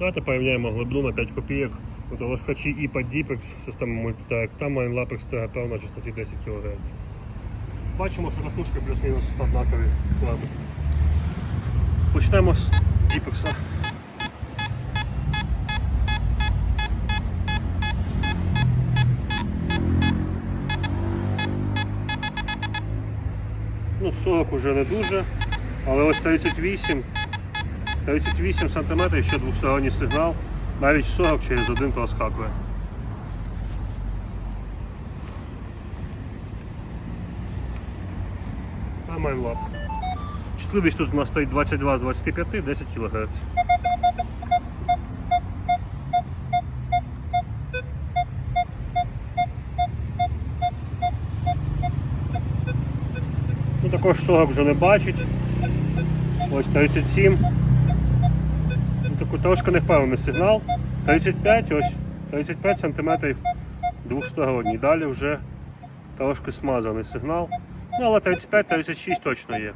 Давайте порівняємо глибину на 5 копійок. От ложкачі IPA Dipex, система Multitech, там Майнлапекс ТГП на частоті 10 кГц. Бачимо, що катушки плюс-мінус однакові склади. Почнемо з Діпекса. Ну, 40 уже не дуже, але ось 38, 38 см, ще двосторонній сигнал, навіть 40 через один проскакує. А майнлап. Чутливість тут у нас стоїть 22 з 25, 10 кГц. Ну, також 40 вже не бачить. Ось 37. Трошки невпевнений сигнал. 35, ось 35 см двохсторонній. Далі вже трошки смазаний сигнал. Ну, але 35-36 точно є.